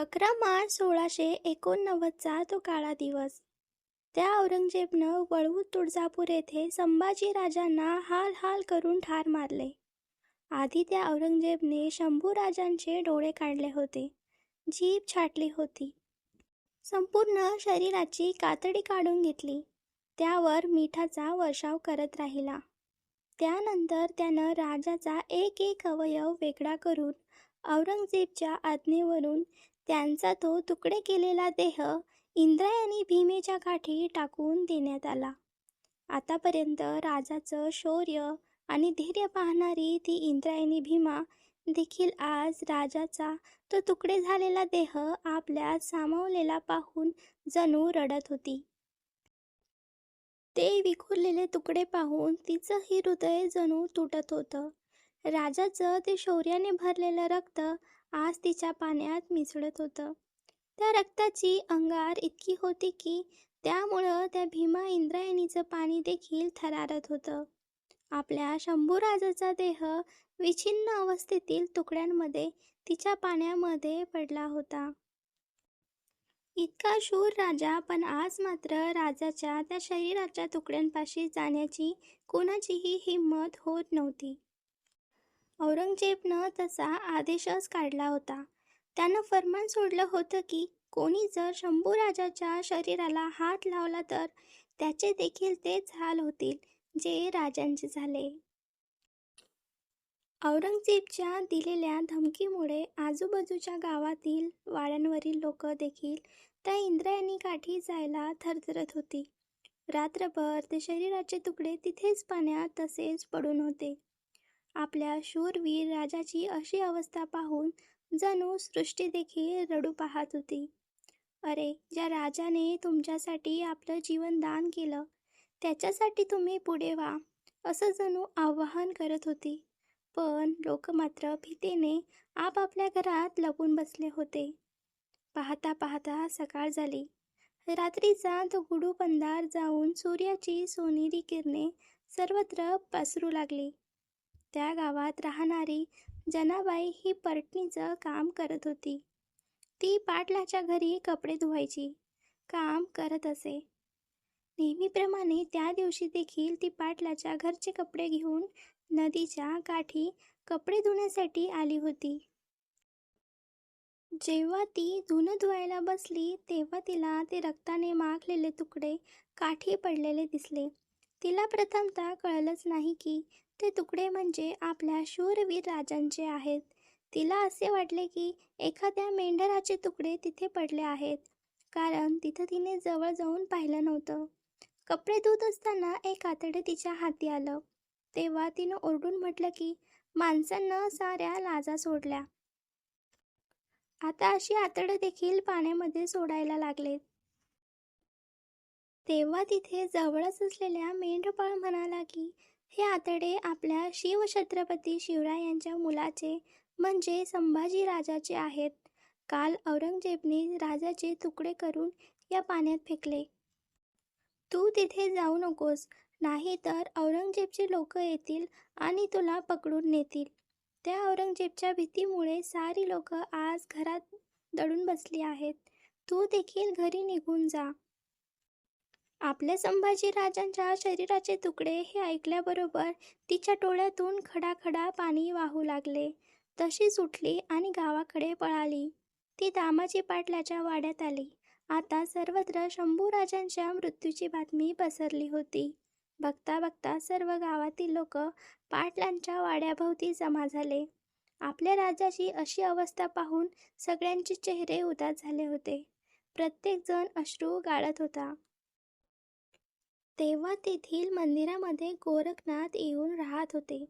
अकरा मार्च सोळाशे एकोणनव्वदचा तो काळा दिवस. त्या औरंगजेबनं वळवू तुळजापूर येथे संभाजी राजांना हाल हाल करून ठार मारले. आधी त्या औरंगजेबने शंभूराजांचे डोळे काढले होते. जीभ छाटली होती. संपूर्ण शरीराची कातडी काढून घेतली. त्यावर मिठाचा वर्षाव करत राहिला. त्यानंतर त्यानं राजाचा एक एक अवयव वेगळा करून औरंगजेबच्या आज्ञेवरून त्यांचा तो तुकडे केलेला देह इंद्रायणी भीमेच्या काठी टाकून देण्यात आला. आतापर्यंत राजाचं शौर्य आणि धैर्य पाहणारी ती इंद्रायणी भीमा देखील आज राजाचा तो तुकडे झालेला देह आपल्या सामावलेला पाहून जणू रडत होती. ते विखुरलेले तुकडे पाहून तिचंही हृदय जणू तुटत होतं. राजाचं ते शौर्याने भरलेलं रक्त आज तिच्या पाण्यात मिसळत होतं. त्या रक्ताची अंगार इतकी होती की त्यामुळं त्या भीमा इंद्रायणीचं पाणी देखील थरारत होतं. आपल्या शंभूराजाचा देह विछिन्न अवस्थेतील तुकड्यांमध्ये तिच्या पाण्यामध्ये पडला होता. इतका शूर राजा पण आज मात्र राजाच्या त्या शरीराच्या तुकड्यांपाशी जाण्याची कोणाचीही हिंमत होत नव्हती. औरंगजेबनं तसा आदेशच काढला होता. त्यानं फरमान सोडलं होतं की कोणी जर शंभूराजाच्या शरीराला हात लावला तर त्याचे देखील तेच हाल होतील जे राजांचे झाले. औरंगजेबच्या दिलेल्या धमकीमुळे आजूबाजूच्या गावातील वाड्यांवरील लोक देखील त्या इंद्रायणी काठी जायला थरथरत होती. रात्रभर ते शरीराचे तुकडे तिथेच पाण्यात तसेच पडून होते. आपल्या शूरवीर राजाची अशी अवस्था पाहून जणू सृष्टी देखील रडू पाहत होती. अरे ज्या राजाने तुमच्यासाठी आपलं जीवन दान केलं त्याच्यासाठी तुम्ही पुढे व्हा असं जणू आवाहन करत होती. पण लोक मात्र भीतीने आपापल्या घरात लपून बसले होते. पाहता पाहता सकाळ झाली. रात्रीचा तो गुडूपंधार जाऊन सूर्याची सोनेरी किरणे सर्वत्र पसरू लागली. त्या गावात राहणारी जनाबाई ही परटणीचं काम करत होती. ती पाटलाच्या घरी कपडे धुवायची काम करत असे. नेहमीप्रमाणे त्या दिवशी देखील ती पाटलाच्या घरचे कपडे घेऊन नदीच्या काठी कपडे धुण्यासाठी आली होती. जेव्हा ती धुणं धुवायला बसली तेव्हा तिला ते रक्ताने माखलेले तुकडे काठी पडलेले दिसले. तिला प्रथमतः कळलंच नाही की ते तुकडे म्हणजे आपल्या शूरवीर राजांचे आहेत. तिला असे वाटले की एखाद्या मेंढराचे तुकडे तिथे पडले आहेत कारण तिथं तिने जवळ जाऊन पाहिलं नव्हतं. कपडे धुत असताना एक आतडे तिच्या हाती आलं. तेव्हा तिनं ओरडून म्हटलं की माणसांना साऱ्या लाजा सोडल्या. आता अशी आतडं देखील पाण्यामध्ये सोडायला लागलेत. तेव्हा तिथे जवळच असलेल्या मेंढपाळ म्हणाला की हे आतडे आपल्या शिवछत्रपती शिवरायांच्या मुलाचे म्हणजे संभाजी राजाचे आहेत. काल औरंगजेबने राजाचे तुकडे करून या पाण्यात फेकले. तू तिथे जाऊ नकोस नाही तर औरंगजेबचे लोक येतील आणि तुला पकडून नेतील. त्या औरंगजेबच्या भीतीमुळे सारी लोक आज घरात दडून बसली आहेत. तू देखील घरी निघून जा. आपल्या संभाजीराजांच्या शरीराचे तुकडे हे ऐकल्याबरोबर तिच्या डोळ्यातून खडाखडा पाणी वाहू लागले. तशीच उठली आणि गावाकडे पळाली. ती दामाजी पाटलाच्या वाड्यात आली. आता सर्वत्र शंभूराजांच्या मृत्यूची बातमी पसरली होती. बघता बघता सर्व गावातील लोक पाटलांच्या वाड्याभोवती जमा झाले. आपल्या राजाची अशी अवस्था पाहून सगळ्यांचे चेहरे उदास झाले होते. प्रत्येकजण अश्रू गाळत होता. तेव्हा तेथील मंदिरामध्ये गोरखनाथ येऊन राहत होते.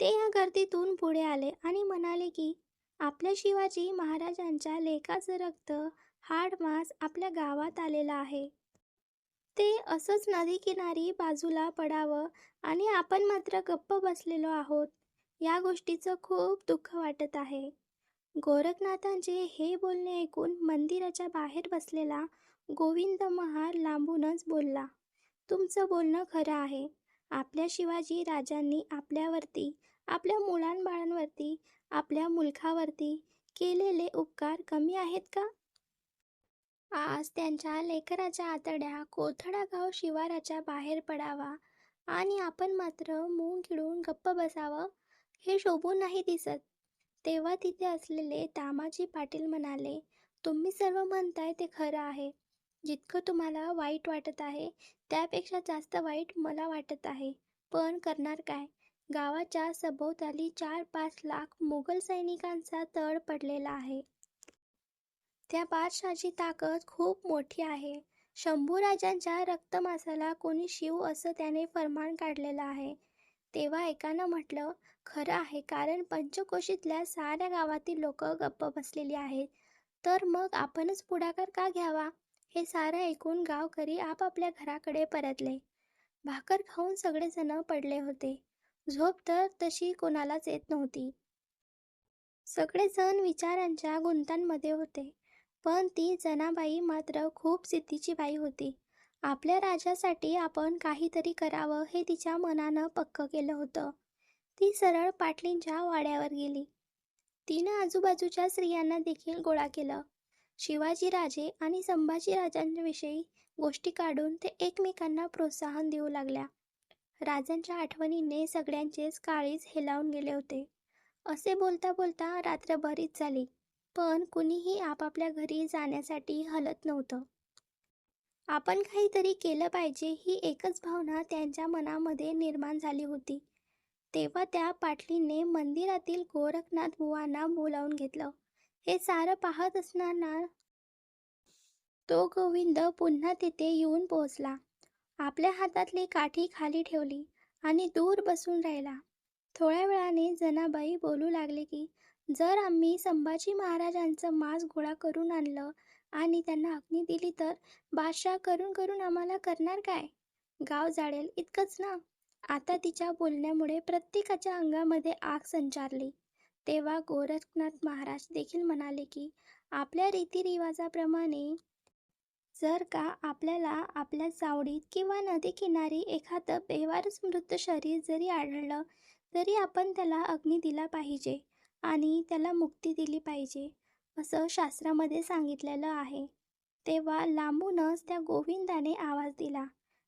ते या गर्दीतून पुढे आले आणि म्हणाले की आपल्या शिवाजी महाराजांच्या लेखाचं रक्त हाडमास आपल्या गावात आलेला आहे. ते असंच नदीकिनारी बाजूला पडावं आणि आपण मात्र गप्प बसलेलो आहोत. या गोष्टीचं खूप दुःख वाटत आहे गोरखनाथांचे हे बोलणे ऐकून मंदिराच्या बाहेर बसलेला गोविंद महार लांबूनच बोलला. तुमचं बोलणं खरं आहे. आपल्या शिवाजी राजांनी आपल्यावरती आपल्या मुलांबाळांवरती आपल्या मुलखावरती केलेले उपकार कमी आहेत का? आज त्यांच्या लेकराच्या आतड्या कोथडागाव शिवाराच्या बाहेर पडावा आणि आपण मात्र मूग खिळून गप्प बसावं हे शोभून नाही दिसत. तेव्हा तिथे असलेले दामाजी पाटील म्हणाले तुम्ही सर्व म्हणताय ते खरं आहे. जितकं तुम्हाला वाईट वाटत आहे त्यापेक्षा जास्त वाईट मला वाटत आहे. पण करणार काय? गावाच्या सभोवताली चार पाच लाख मुघल सैनिकांचा तळ पडलेला आहे. त्या बादशाची ताकद खूप मोठी आहे. शंभूराजांच्या रक्तमासाला कोणी शिव असं त्याने फरमान काढलेलं आहे. तेव्हा एकानं म्हटलं खरं आहे कारण पंचकोशीतल्या साऱ्या गावातील लोक गप्प बसलेली आहेत. तर मग आपणच पुढाकार का घ्यावा? हे सारं ऐकून गावकरी आपापल्या घराकडे परतले. भाकर खाऊन सगळेजण पडले होते. झोप तर तशी कोणालाच येत नव्हती. सगळेजण विचारांच्या गुंतांमध्ये होते. पण ती जनाबाई मात्र खूप सिद्धीची बाई होती. आपल्या राजासाठी आपण काहीतरी करावं हे तिच्या मनानं पक्क केलं होतं. ती सरळ पाटलींच्या वाड्यावर गेली. तिनं आजूबाजूच्या स्त्रियांना देखील गोळा केलं. शिवाजीराजे आणि संभाजीराजांविषयी गोष्टी काढून ते एकमेकांना प्रोत्साहन देऊ लागल्या. राजांच्या आठवणीने सगळ्यांचेच काळीज हेलावून गेले होते. असे बोलता बोलता रात्र बरीच झाली पण कुणीही आपापल्या घरी जाण्यासाठी हलत नव्हतं. आपण काहीतरी केलं पाहिजे ही एकच भावना त्यांच्या मनामध्ये निर्माण झाली होती. तेव्हा त्या पाटलीने मंदिरातील गोरखनाथ बुवांना बोलावून घेतलं. हे सारं पाहत असताना तो गोविंद पुन्हा तिथे येऊन पोहोचला. आपल्या हातातली काठी खाली ठेवली आणि दूर बसून राहिला. थोड्या वेळाने जनाबाई बोलू लागले की जर आम्ही संभाजी महाराजांचं मांस गोळा करून आणलं आणि त्यांना अग्नी दिली तर बादशाह करून करून आम्हाला करणार काय? गाव जाळेल इतकंच ना? आता तिच्या बोलण्यामुळे प्रत्येकाच्या अंगामध्ये आग संचारली. तेव्हा गोरखनाथ महाराज देखील म्हणाले की आपल्या रीतिरिवाजाप्रमाणे जर का आपल्याला आपल्या चावडीत किंवा नदीकिनारी एखादं बेवारस मृत शरीर जरी आढळलं तरी आपण त्याला अग्नी दिला पाहिजे आणि त्याला मुक्ती दिली पाहिजे असं शास्त्रामध्ये सांगितलेलं आहे. तेव्हा लांबूनच त्या गोविंदाने आवाज दिला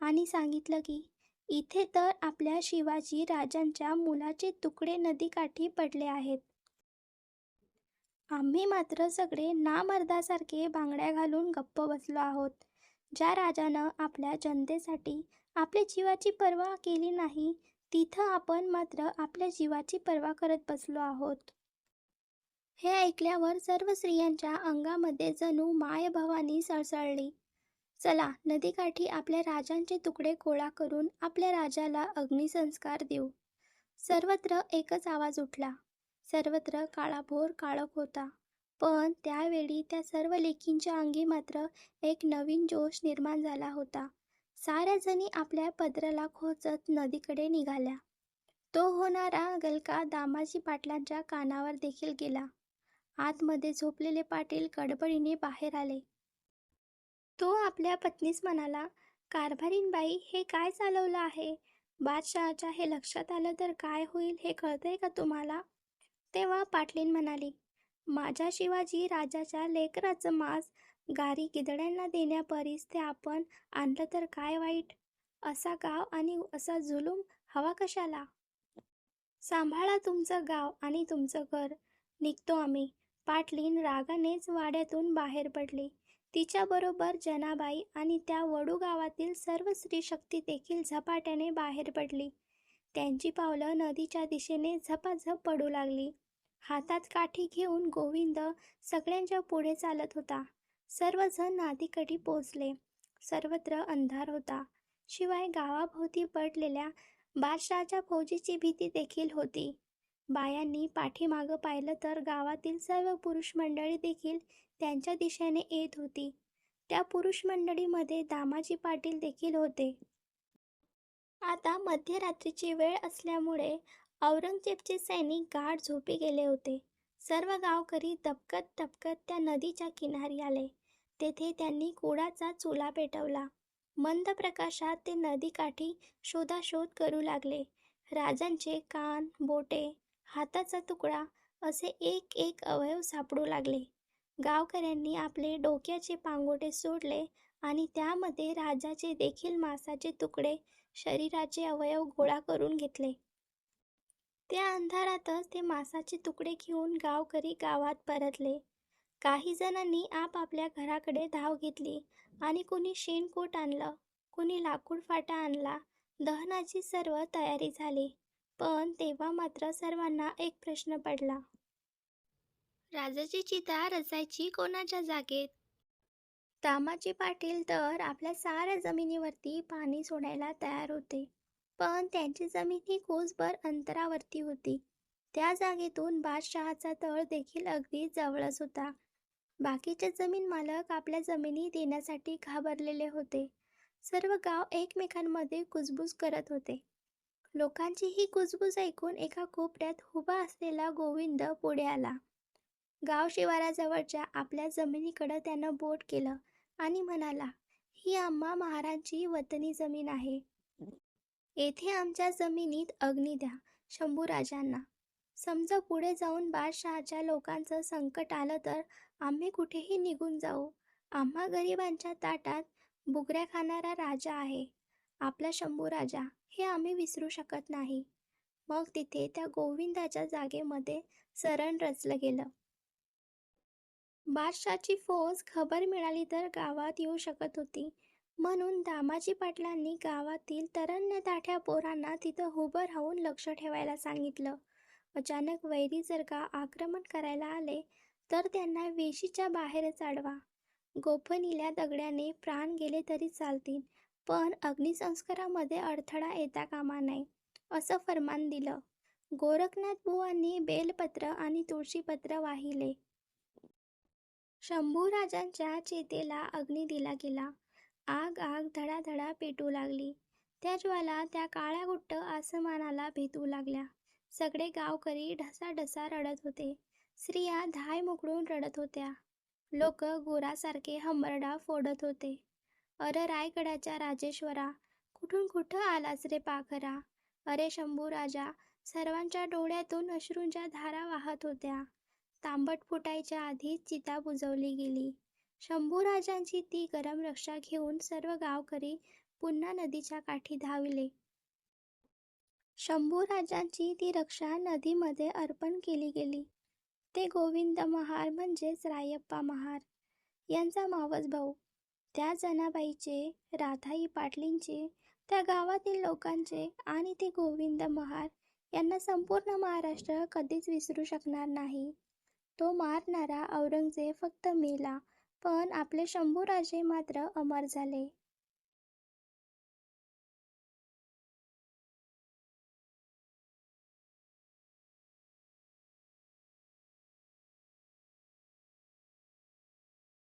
आणि सांगितलं की इथे तर आपल्या शिवाजी राजांच्या मुलाचे तुकडे नदीकाठी पडले आहेत. आम्ही मात्र सगळे नामर्दासारखे बांगड्या घालून गप्प बसलो आहोत. ज्या राजानं आपल्या जनतेसाठी आपल्या जीवाची पर्वा केली नाही तिथं आपण मात्र आपल्या जीवाची पर्वा करत बसलो आहोत. हे ऐकल्यावर सर्व स्त्रियांच्या अंगामध्ये जणू मायभवानी सळसळली. चला नदीकाठी आपल्या राजांचे तुकडे गोळा करून आपल्या राजाला अग्निसंस्कार देऊ. सर्वत्र एकच आवाज उठला. सर्वत्र काळाभोर काळख होता. पण त्यावेळी त्या सर्व लेखींच्या अंगी मात्र एक नवीन जोश निर्माण झाला होता. साऱ्या जणी आपल्या पदराला खोचत नदीकडे निघाल्या. तो होणारा गलका दामाजी पाटलांच्या कानावर देखील गेला. आतमध्ये झोपलेले पाटील गडबडीने बाहेर आले. तो आपल्या पत्नीस म्हणाला कारभारीन बाई हे काय चालवलं आहे? बादशहाच्या हे लक्षात आलं तर काय होईल हे कळतंय का तुम्हाला? तेव्हा पाटलीन म्हणाली माझ्या शिवाजी राजाच्या लेकराचं मांस गारी गिदड्यांना देण्यापरीस ते आपण आणलं तर काय वाईट? असा गाव आणि असा जुलूम हवा कशाला? सांभाळा तुमचं गाव आणि तुमचं घर. निघतो आम्ही. पाटलीन रागानेच वाड्यातून बाहेर पडली. तिच्याबरोबर जनाबाई आणि त्या वडू गावातील सर्व स्त्री शक्ती देखील झपाट्याने बाहेर पडली. त्यांची पावलं नदीच्या दिशेने झपाझप पडू लागली. हातात काठी घेऊन गोविंद सगळ्यांच्या पुढे चालत होता. सर्वजण नादीकडे पोचले सर्वत्र अंधार होता. शिवाय गावाभोवती पडलेल्या बादशाहच्या फौजीची भीती देखील होती. बायांनी पाठीमागं पाहिलं तर गावातील सर्व पुरुष मंडळी देखील त्यांच्या दिशेने येत होती. त्या पुरुष मंडळीमध्ये दामाजी पाटील देखील होते. आता मध्यरात्रीची वेळ असल्यामुळे औरंगजेबचे सैनिक गाढ झोपी गेले होते. सर्व गावकरी दबकत दबकत त्या नदीच्या किनारी आले. तेथे त्यांनी कुडाचा चुला पेटवला. मंद प्रकाशात ते नदीकाठी शोधाशोध करू लागले. राजांचे कान बोटे हाताचा तुकडा असे एक एक अवयव सापडू लागले. गावकऱ्यांनी आपले डोक्याचे पांगोटे सोडले आणि त्यामध्ये राजाचे देखील मांसाचे तुकडे शरीराचे अवयव गोळा करून घेतले. त्या अंधारातच ते मांसाचे तुकडे घेऊन गावकरी गावात परतले. काही जणांनी आपापल्या घराकडे धाव घेतली आणि कुणी शेणकोट आणलं कुणी लाकूड फाटा आणला दहनाची सर्व तयारी झाली. पण तेव्हा मात्र सर्वांना एक प्रश्न पडला. राजाची चिता रचायची कोणाच्या जागेत? तामाजी पाटील तर आपल्या साऱ्या जमिनीवरती पाणी सोडायला तयार होते. पण त्यांची जमीन ही कोसभर अंतरावरती होती. त्या जागेतून बादशहाचा तळ देखील अगदी जवळच होता. बाकीचे जमीन मालक आपल्या जमिनी देण्यासाठी घाबरलेले होते. सर्व गाव एकमेकांमध्ये कुजबूज करत होते. लोकांची ही कुजबूज ऐकून एका कोपऱ्यात उभा असलेला गोविंद पुढे आला. गाव शिवाराजवळच्या आपल्या जमिनीकडं त्यानं बोट केलं आणि म्हणाला ही आम्हा महाराजची वतनी जमीन आहे. येथे आमच्या जमिनीत अग्नी द्या शंभूराजांना समजा पुढे जाऊन बादशहाच्या लोकांचं संकट आलं तर आम्ही कुठेही निघून जाऊ. आम्हा गरिबांच्या ताटात बुगऱ्या खाणारा राजा आहे. आपला शंभू राजा. हे आम्ही विसरू शकत नाही. मग तिथे त्या गोविंदाच्या जागेमध्ये सरण रचलं गेलं. बादशाची फौज खबर मिळाली तर गावात येऊ शकत होती. म्हणून दामाजी पाटलांनी गावातील तरण्य ताठ्या पोरांना तिथं उभं राहून लक्ष ठेवायला सांगितलं. अचानक वैरी जर का आक्रमण करायला आले तर त्यांना वेशीच्या बाहेरच अडवा गोफनिल्या दगड्याने प्राण गेले तरी चालतील. पण अग्निसंस्कारामध्ये अडथळा येता कामा नये असं फरमान दिलं. गोरखनाथ बुवांनी बेलपत्र आणि तुळशीपत्र वाहिले. शंभूराजांच्या चेतेला अग्नी दिला गेला. आग आग धडाधडा पेटू लागली. त्या ज्वाला त्या काळ्या गुट्ट आसमानाला भेटू लागल्या. सगळे गावकरी ढसाढसा रडत होते. स्त्रिया धाय मोकळून रडत होत्या. लोक गोरासारखे हंबरडा फोडत होते. अरे रायगडाच्या राजेश्वरा कुठून कुठं आलाच रे पाखरा? अरे शंभू राजा सर्वांच्या डोळ्यातून अश्रूंच्या धारा वाहत होत्या. तांबट फुटायच्या आधीच चिता बुजवली गेली. शंभूराजांची ती गरम रक्षा घेऊन सर्व गावकरी पुन्हा नदीच्या काठी धावले. शंभूराजांची ती रक्षा नदीमध्ये अर्पण केली गेली. ते गोविंद महार म्हणजेच रायप्पा महार. यांचा मावस भाऊ त्या जनाबाईचे राधाई पाटलींचे त्या गावातील लोकांचे आणि ते गोविंद महार यांना संपूर्ण महाराष्ट्र कधीच विसरू शकणार नाही. तो मारणारा औरंगजेब फक्त मेला पण आपले शंभूराजे मात्र अमर झाले.